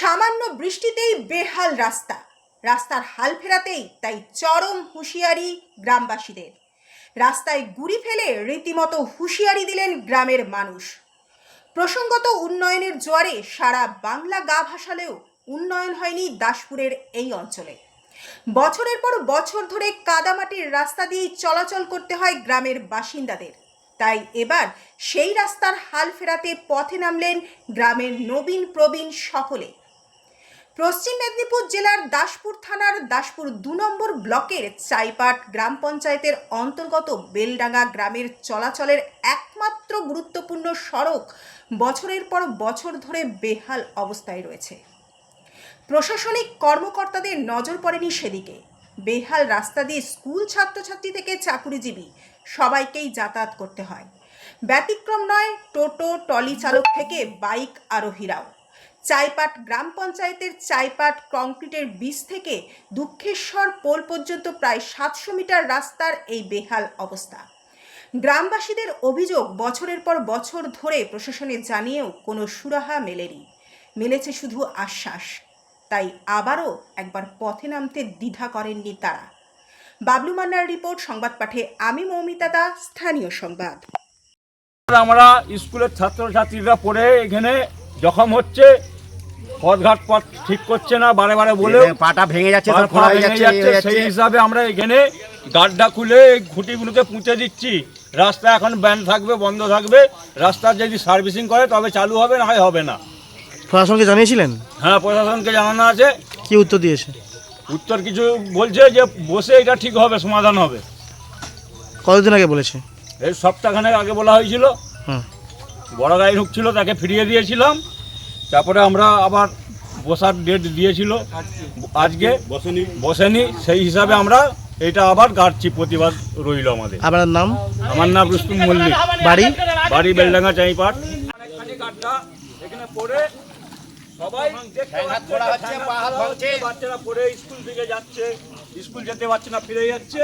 সামান্য বৃষ্টিতেই বেহাল রাস্তা। রাস্তার হাল ফেরাতেই তাই চরম হুঁশিয়ারি গ্রামবাসীদের। রাস্তায় গুড়ি ফেলে রীতিমতো হুঁশিয়ারি দিলেন গ্রামের মানুষ। প্রসঙ্গত উন্নয়নের জোয়ারে সারা বাংলা গা ভাসালেও উন্নয়ন হয়নি দাসপুরের এই অঞ্চলে। বছরের পর বছর ধরে কাদামাটির রাস্তা দিয়েই চলাচল করতে হয় গ্রামের বাসিন্দাদের। তাই এবার সেই রাস্তার হাল ফেরাতে পথে নামলেন গ্রামের নবীন প্রবীণ সকলে। পশ্চিম মেদিনীপুর জেলার দাসপুর থানার দাসপুর দু নম্বর ব্লকের চাইপাট গ্রাম পঞ্চায়েতের অন্তর্গত বেলডাঙ্গা গ্রামের চলাচলের একমাত্র গুরুত্বপূর্ণ সড়ক বছরের পর বছর ধরে বেহাল অবস্থায় রয়েছে। প্রশাসনিক কর্মকর্তাদের নজর পড়েনি সেদিকে। বেহাল রাস্তা দিয়ে স্কুল ছাত্রছাত্রী থেকে চাকুরিজীবী সবাইকেই যাতায়াত করতে হয়। ব্যতিক্রম নয়, টোটো টলি চালক থেকে বাইক আরোহীরাও। চাইপাট গ্রাম পঞ্চায়েতের চাইপাট কংক্রিটের বীজ থেকে দুঃখেশ্বর পোল পর্যন্ত প্রায় সাতশো মিটার রাস্তার এই বেহাল অবস্থা। গ্রামবাসীদের অভিযোগ বছরের পর বছর ধরে প্রশাসনে জানিয়েও কোনো সুরাহা মেলেনি। মেলেছে শুধু আশ্বাস, তাই আবারও একবার পথে নামতে দ্বিধা করেননি তারা। বাবলু মান্নার রিপোর্ট, সংবাদ পাঠে আমি মৌমিতা দাস স্থানীয় সংবাদ। আমরা স্কুলের ছাত্রছাত্রীরা পড়ে এখানে জখম হচ্ছে। পথঘাট পথ ঠিক করছে না বারে বারে বলে পাটা ভেঙে যাচ্ছে সেই হিসাবে আমরা এখানে গাড্ডা খুলে এই খুঁটিগুলোকে পুঁতে দিচ্ছি। রাস্তা এখন ব্যান্ড থাকবে বন্ধ থাকবে। রাস্তার যদি সার্ভিসিং করে তবে চালু হবে না হয় হবে না। প্রশাসনকে জানিয়েছিলেন? হ্যাঁ প্রশাসনকে জানানো আছে। কি উত্তর দিয়েছে? উত্তর কিছু বলছে যে বসে এটা ঠিক হবে সমাধান হবে। কতদিন আগে বলেছে? এই সপ্তাহখানেক আগে বলা হয়েছিল। হুম। বড় গাড়ি ঢুকছিল তাকে ফিরিয়ে দিয়েছিলাম। তারপরে আমরা আবার বসার ডেট দিয়েছিল। আজকে বসেনি। বসেনি সেই হিসাবে আমরা এটা আবার গাড়ছি প্রতিবাদ রইল আমাদের। আপনার নাম? আমার নাম রুস্তুম মল্লিক। বাড়ি? বাড়ি বেলডাঙ্গা চাইপাট এখানে পড়ে সবাই বাচ্চারা পড়ে স্কুল থেকে যাচ্ছে স্কুল যেতে পারছে না ফিরে যাচ্ছে।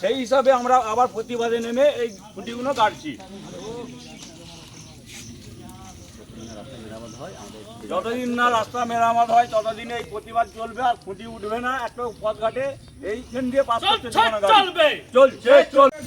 সেই হিসাবে আমরা আবার প্রতিবাদে নেমে এই খুঁটিগুলো গাড়ছি যতদিন না রাস্তা মেরামত হয় ততদিন এই প্রতিবাদ চলবে আর খুঁটি উঠবে না একটা পথ ঘাটে এইখান দিয়ে পাস করতে দেবো না। গাড়ি। চলছে চলছে